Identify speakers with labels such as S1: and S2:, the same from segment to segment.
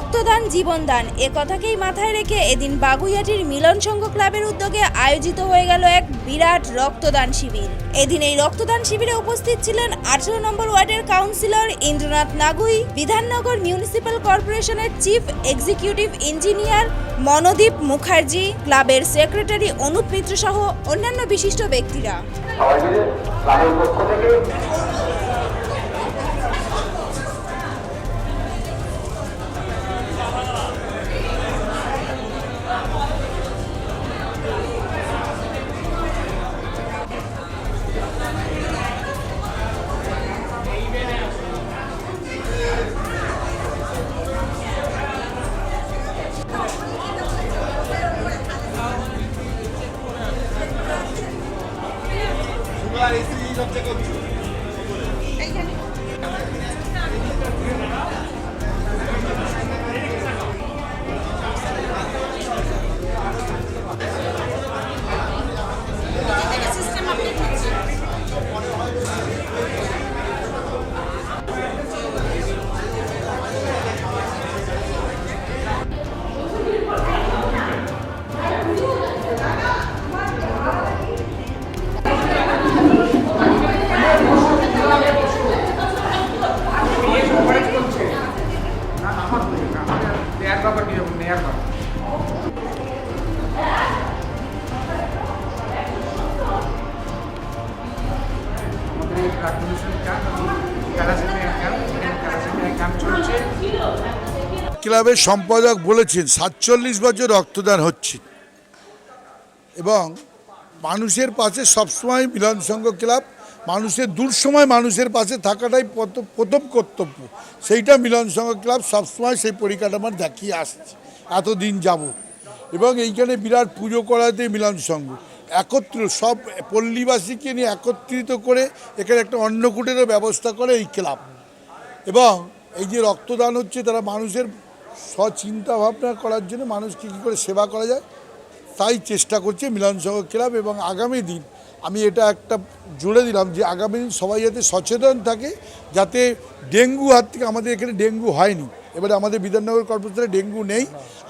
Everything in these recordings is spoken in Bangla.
S1: রক্তদান, জীবনদান এ কথাকেই মাথায় রেখে এদিন বাগুইয়াটির মিলন সংঘ ক্লাবের উদ্যোগে আয়োজিত হয়ে গেল এক বিরাট রক্তদান শিবির। এদিন এই রক্তদান শিবিরে উপস্থিত ছিলেন আঠারো নম্বর ওয়ার্ডের কাউন্সিলর ইন্দ্রনাথ নাগুই, বিধাননগর মিউনিসিপ্যাল কর্পোরেশনের chief executive engineer Manodip Mukherjee, ক্লাবের সেক্রেটারি অনুপ মিত্র সহ অন্যান্য বিশিষ্ট ব্যক্তিরা।
S2: ক্যাম্প ক্যালাসেমিয়া ক্যাম্প চলছে
S3: ক্লাবের সম্পাদক বলেছেন, সাতচল্লিশ বছর রক্তদান হচ্ছে। এবং মানুষের পাশে সবসময় মিলন সংঘ ক্লাব মানুষের দূর সময় মানুষের পাশে থাকাটাই প্রথম কর্তব্য। সেইটা মিলন সংঘ ক্লাব সবসময় সেই পরিকাঠামো দেখিয়ে আসছে। এতদিন যাব এবং এইখানে বিরাট পুজো করাতে মিলন সংঘ। একত্র, সব পল্লীবাসীকে নিয়ে একত্রিত করে এখানে একটা অন্নকূটেরও ব্যবস্থা করে এই ক্লাব। এবং এই যে রক্তদান হচ্ছে, তারা মানুষের সচিন্তা ভাবনা করার জন্য মানুষকে কী করে সেবা করা যায় তাই চেষ্টা করছে মিলন সংঘ ক্লাব এবং আগামী দিন আমি এটা একটা জুড়ে দিলাম যে আগামী দিন সবাই যাতে সচেতন থাকে, যাতে ডেঙ্গু হাত থেকে আমাদের এখানে ডেঙ্গু হয়নি। এবারে আমাদের বিধাননগর কর্পোরেশনে ডেঙ্গু নেই।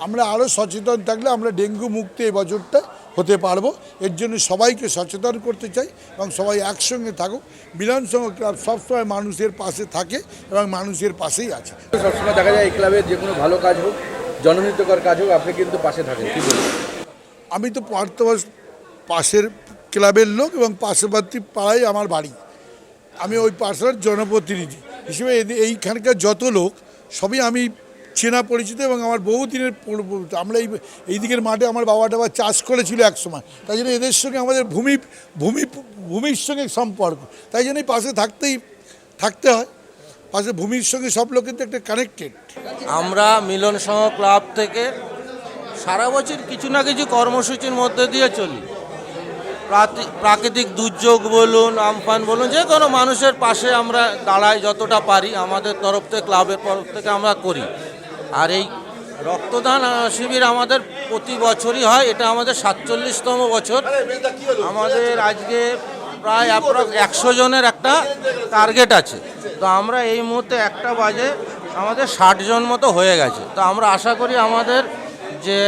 S3: আমরা আরও সচেতন থাকলে আমরা ডেঙ্গু মুক্ত এই বছরটা হতে পারব। এর জন্য সবাইকে সচেতন করতে চাই এবং সবাই একসঙ্গে থাকুক। মিলন সংঘ ক্লাব সবসময় মানুষের পাশে থাকে এবং মানুষের পাশেই আছে।
S4: সবসময় দেখা যায় এই ক্লাবের যে কোনো ভালো কাজ হোক, জনহিতকর কাজ হোক, আপনি কিন্তু পাশে থাকেন। কি
S3: আমি তো পার্থবাস পাশের ক্লাবের লোক এবং পার্শ্ববর্তী পাড়ায় আমার বাড়ি। আমি ওই পাশের জনপ্রতিনিধি হিসেবে এইখানকার যত লোক, সবই আমি চেনা পরিচিত এবং আমার বহু দিনের আমরা এই এই দিকের মাঠে আমার বাবা টাবা চাষ করেছিল এক সময় তাই জন্য এদের সঙ্গে আমাদের ভূমি ভূমি, ভূমির সঙ্গে সম্পর্ক। তাই জন্যই পাশে থাকতেই, থাকতে হয়। পাশে ভূমির সঙ্গে সব লোক কিন্তু একটা কানেক্টেড
S5: আমরা মিলন সংঘ ক্লাব থেকে সারা বছর কিছু না কিছু কর্মসূচির মধ্যে দিয়ে চলি। প্রাকৃতিক দুর্যোগ বলুন, আমফান বলুন, যে কোনো মানুষের পাশে আমরা দাঁড়াই যতটা পারি, আমাদের তরফ থেকে, ক্লাবের তরফ থেকে আমরা করি। আর এই রক্তদান শিবির আমাদের প্রতি বছরই হয়, এটা আমাদের সাতচল্লিশতম বছর। আমাদের আজকে প্রায় একশো জনের একটা টার্গেট আছে। তো আমরা এই মুহূর্তে একটা বাজে আমাদের ষাট জন মতো হয়ে গেছে। তো আমরা আশা করি আমাদের যে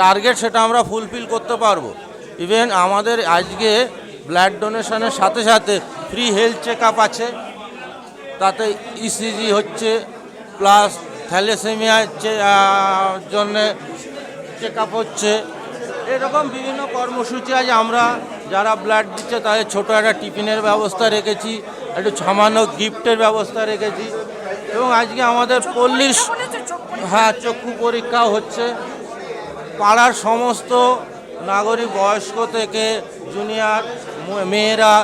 S5: টার্গেট সেটা আমরা ফুলফিল করতে পারব। ইভেন আমাদের আজকে ব্লাড ডোনেশনের সাথে সাথে ফ্রি হেলথ চেক আছে। তাতে ইসিজি হচ্ছে প্লাস থ্যালেসেমিয়া জন্যে চেক আপ হচ্ছে। এরকম বিভিন্ন কর্মসূচি আজ আমরা যারা ব্লাড দিচ্ছে তাদের ছোটো একটা টিফিনের ব্যবস্থা রেখেছি একটু সামান্য গিফটের ব্যবস্থা রেখেছি। এবং আজকে আমাদের পল্লিশ হ্যাঁ চক্ষু পরীক্ষা হচ্ছে। পাড়ার সমস্ত নাগরিক বয়স্ক থেকে জুনিয়র মেয়েরা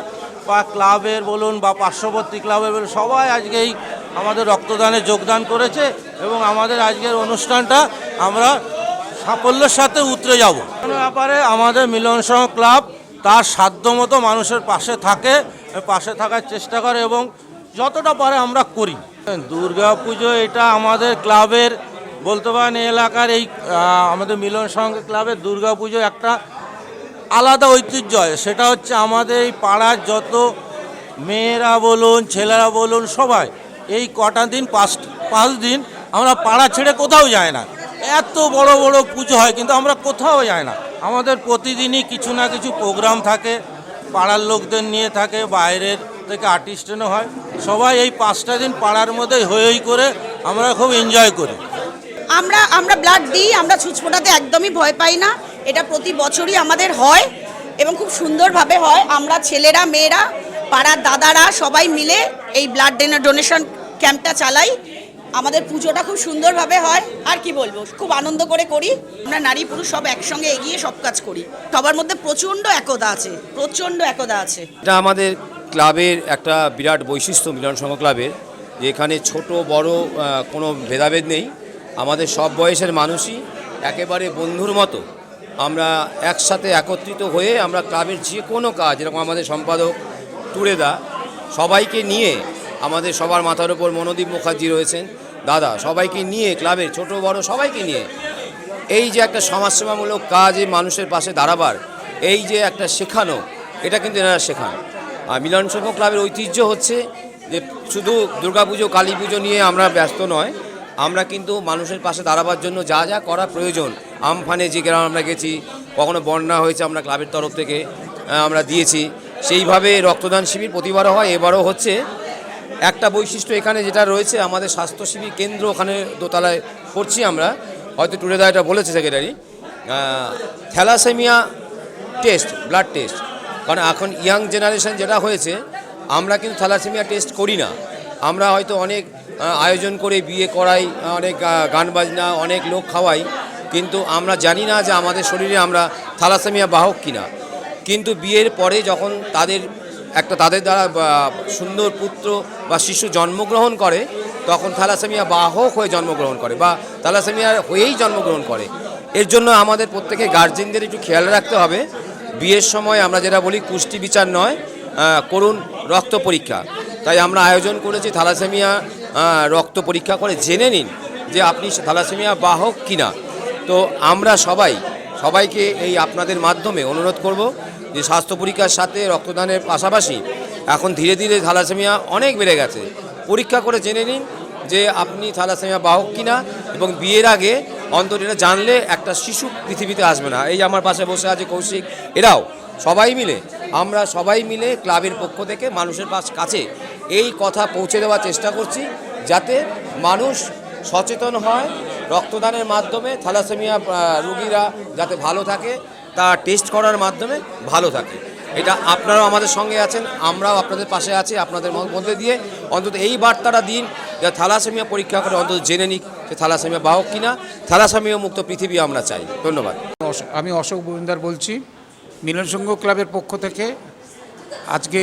S5: বা ক্লাবের বলুন বা পার্শ্ববর্তী ক্লাবের বলুন, সবাই আজকেই আমাদের রক্তদানে যোগদান করেছে এবং আমাদের আজকের অনুষ্ঠানটা আমরা সাফল্যের সাথে উতরে যাব। কোনো ব্যাপারে আমাদের মিলন সংঘ ক্লাব তার সাধ্যমতো মানুষের পাশে থাকে, পাশে থাকার চেষ্টা করে এবং যতটা পারে আমরা করি। দুর্গা পুজো এটা আমাদের ক্লাবের বলতে পারেন এলাকার এই আমাদের মিলন সংঘ ক্লাবের দুর্গা পুজো একটা আলাদা ঐতিহ্য হয় সেটা হচ্ছে আমাদের এই পাড়ার যত মেয়েরা বলুন, ছেলেরা বলুন, সবাই এই কটা দিন, পাঁচ পাঁচ দিন আমরা পাড়া ছেড়ে কোথাও যাই না। এত বড় বড় পুজো হয়, কিন্তু আমরা কোথাও যাই না। আমাদের প্রতিদিনই কিছু না কিছু প্রোগ্রাম থাকে, পাড়ার লোকদের নিয়ে থাকে, বাইরের থেকে আর্টিস্টেনও হয়। সবাই এই পাঁচটা দিন পাড়ার মধ্যে হই করে আমরা খুব এনজয় করি।
S6: আমরা আমরা ব্লাড দিই, আমরা ছুঁচ ফোটাতে একদমই ভয় পাই না। এটা প্রতি বছরই আমাদের হয় এবং খুব সুন্দরভাবে হয়। আমরা ছেলেরা, মেয়েরা, পাড়ার দাদারা সবাই মিলে এই ব্লাড ডোনেশন ক্যাম্পটা চালাই। আমাদের পুজোটা খুব সুন্দরভাবে হয়। আর কি বলব, খুব আনন্দ করে করি। আমরা নারী পুরুষ সব একসঙ্গে এগিয়ে সব কাজ করি। সবার মধ্যে প্রচণ্ড একতা আছে, প্রচণ্ড একতা আছে।
S7: এটা আমাদের ক্লাবের একটা বিরাট বৈশিষ্ট্য, মিলন সংঘ ক্লাবের, যে এখানে ছোট, বড় কোনো ভেদাভেদ নেই। আমাদের সব বয়সের মানুষই একেবারে বন্ধুর মতো। আমরা একসাথে একত্রিত হয়ে আমরা ক্লাবের যে কোনো কাজ, যেরকম আমাদের সম্পাদক টুরেদা, সবাইকে নিয়ে আমাদের সবার মাথার ওপর মনোদীপ মুখার্জি রয়েছেন। দাদা, সবাইকে নিয়ে ক্লাবের ছোট, বড় সবাইকে নিয়ে এই যে একটা সমাজসেবামূলক কাজ এই মানুষের পাশে দাঁড়াবার, এই যে একটা শেখানো, এটা কিন্তু এনারা শেখান। আর মিলন সংঘ ক্লাবের ঐতিহ্য হচ্ছে যে শুধু দুর্গাপুজো কালী পুজো নিয়ে আমরা ব্যস্ত নয় আমরা কিন্তু মানুষের পাশে দাঁড়াবার জন্য যা যা করা প্রয়োজন। আমফানে যে গ্রাম আমরা গেছি, কখনো বন্যা হয়েছে আমরা ক্লাবের তরফ থেকে আমরা দিয়েছি। সেইভাবে রক্তদান শিবির প্রতিবারও হয়, এবারও হচ্ছে। একটা বৈশিষ্ট্য এখানে যেটা রয়েছে, আমাদের স্বাস্থ্য শিবির কেন্দ্র ওখানে দোতলায় করছি আমরা। হয়তো টুরেদা এটা বলেছে secretary. Thalassaemia test, blood test. কারণ এখন ইয়াং জেনারেশন যেটা হয়েছে, আমরা কিন্তু থ্যালাসেমিয়া টেস্ট করি না। আমরা হয়তো অনেক আয়োজন করে বিয়ে করাই অনেক গান বাজনা, অনেক লোক খাওয়াই। কিন্তু আমরা জানি না যে আমাদের শরীরে আমরা থ্যালাসেমিয়া বাহক কিনা। কিন্তু বিয়ের পরে যখন তাদের, একটা তাদের দ্বারা সুন্দর পুত্র বা শিশু জন্মগ্রহণ করে, তখন থ্যালাসেমিয়া বাহক হয়ে জন্মগ্রহণ করে, বা থ্যালাসেমিয়া হয়েই জন্মগ্রহণ করে। এর জন্য আমাদের প্রত্যেকে গার্জেনদের একটু খেয়াল রাখতে হবে। বিয়ের সময় আমরা যেটা বলি, কুষ্টি বিচার নয় করুন রক্ত পরীক্ষা। তাই আমরা আয়োজন করেছি থ্যালাসেমিয়া আহ, রক্ত পরীক্ষা করে জেনে নিন যে আপনি থ্যালাসেমিয়া বাহক কিনা। তো আমরা সবাই সবাইকে এই আপনাদের মাধ্যমে অনুরোধ করব যে স্বাস্থ্য পরীক্ষার সাথে রক্তদানের পাশাপাশি এখন ধীরে ধীরে থ্যালাসেমিয়া অনেক বেড়ে গেছে। পরীক্ষা করে জেনে নিন যে আপনি থ্যালাসেমিয়া বাহক কিনা এবং বিয়ের আগে অন্তত এটা জানলে একটা শিশু পৃথিবীতে আসবে না। এই আমার পাশে বসে আছে কৌশিক এরাও সবাই মিলে আমরা সবাই মিলে ক্লাবের পক্ষ থেকে মানুষের পাশ কাছে এই কথা পৌঁছে দেওয়ার চেষ্টা করছি যাতে মানুষ সচেতন হয়, রক্তদানের মাধ্যমে, থ্যালাসেমিয়া রুগীরা যাতে ভালো থাকে, তা টেস্ট করার মাধ্যমে ভালো থাকে। এটা আপনারাও আমাদের সঙ্গে আছেন, আমরাও আপনাদের পাশে আছি, আপনাদের মধ্যে দিয়ে। অন্তত এই বার্তাটা দিন যে থ্যালাসেমিয়া পরীক্ষা করে অন্তত জেনে নিক যে থ্যালাসেমিয়া বাহক কিনা। থ্যালাসেমিয়া মুক্ত পৃথিবী আমরা চাই। ধন্যবাদ।
S2: আমি অশোক গোবিন্দার বলছি মিলন সংঘ ক্লাবের পক্ষ থেকে আজকে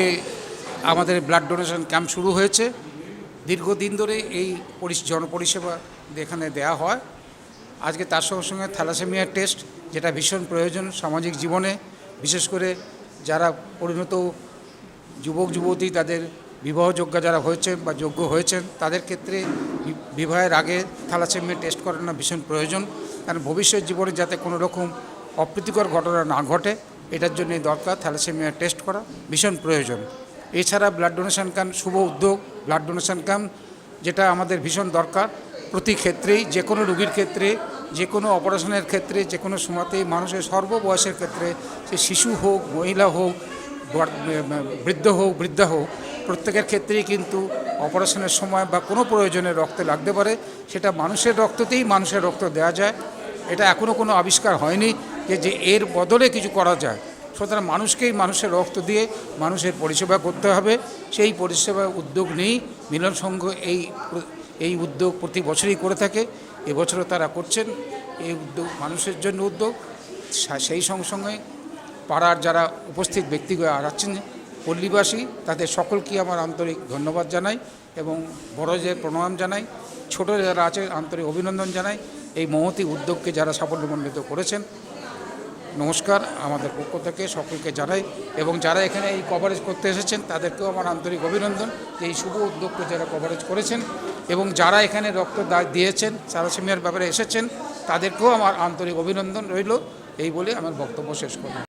S2: আমাদের ব্লাড ডোনেশন ক্যাম্প শুরু হয়েছে। দীর্ঘদিন ধরে এই পরিষ- জনপরিষেবা এখানে দেয়া হয়। আজকে তার সঙ্গে সঙ্গে থ্যালাসেমিয়া টেস্ট, যেটা ভীষণ প্রয়োজন সামাজিক জীবনে। বিশেষ করে যারা পরিণত যুবক, যুবতী, তাদের বিবাহযোগ্য যারা হয়েছে বা যোগ্য হয়েছেন, তাদের ক্ষেত্রে বিবাহের আগে থ্যালাসেমিয়া টেস্ট করানো ভীষণ প্রয়োজন। কারণ ভবিষ্যৎ জীবনে যাতে কোনো রকম অপ্রীতিকর ঘটনা না ঘটে, এটার জন্য দরকার থ্যালাসেমিয়া টেস্ট করা, ভীষণ প্রয়োজন। এছাড়া ব্লাড ডোনেশন ক্যাম্প শুভ উদ্যোগ ব্লাড ডোনেশন ক্যাম্প যেটা আমাদের ভীষণ দরকার প্রতি ক্ষেত্রেই, যে কোনো রুগীর ক্ষেত্রে, যে কোনো অপারেশনের ক্ষেত্রে, যে কোনো সময়তেই মানুষের সর্ববয়সের ক্ষেত্রে, সে শিশু হোক, মহিলা হোক বৃদ্ধ হোক, বৃদ্ধা হোক, প্রত্যেকের ক্ষেত্রেই কিন্তু অপারেশনের সময় বা কোনো প্রয়োজনে রক্তে লাগতে পারে। সেটা মানুষের রক্ততেই মানুষের রক্ত দেওয়া যায়। এটা এখনও কোনো আবিষ্কার হয়নি যে যে এর বদলে কিছু করা যায়। সুতরাং মানুষকেই মানুষের রক্ত দিয়ে মানুষের পরিষেবা করতে হবে। সেই পরিষেবা উদ্যোগ নিয়েই মিলন সংঘ এই এই উদ্যোগ প্রতি বছরই করে থাকে। এবছরও তারা করছেন। এই উদ্যোগ মানুষের জন্য উদ্যোগ। সেই সঙ্গে সঙ্গে পাড়ার যারা উপস্থিত ব্যক্তিরা আছেন, পল্লীবাসী, তাদের সকলকে আমার আন্তরিক ধন্যবাদ জানাই এবং বড়দের প্রণাম জানাই, ছোট যারা আছে, আন্তরিক অভিনন্দন জানাই। এই মহতি উদ্যোগকে যারা সাফল্যমণ্ডিত করেছেন নমস্কার, আমাদের পক্ষ থেকে সকলকে জানাই এবং যারা এখানে এই কভারেজ করতে এসেছেন, তাদেরকেও আমার আন্তরিক অভিনন্দন যে এই শুভ উদ্যোগকে যারা কভারেজ করেছেন এবং যারা এখানে রক্ত দিয়েছেন, সারাসিমিয়ার ব্যাপারে এসেছেন, তাদেরকেও আমার আন্তরিক অভিনন্দন রইল। এই বলে আমার বক্তব্য শেষ করলাম।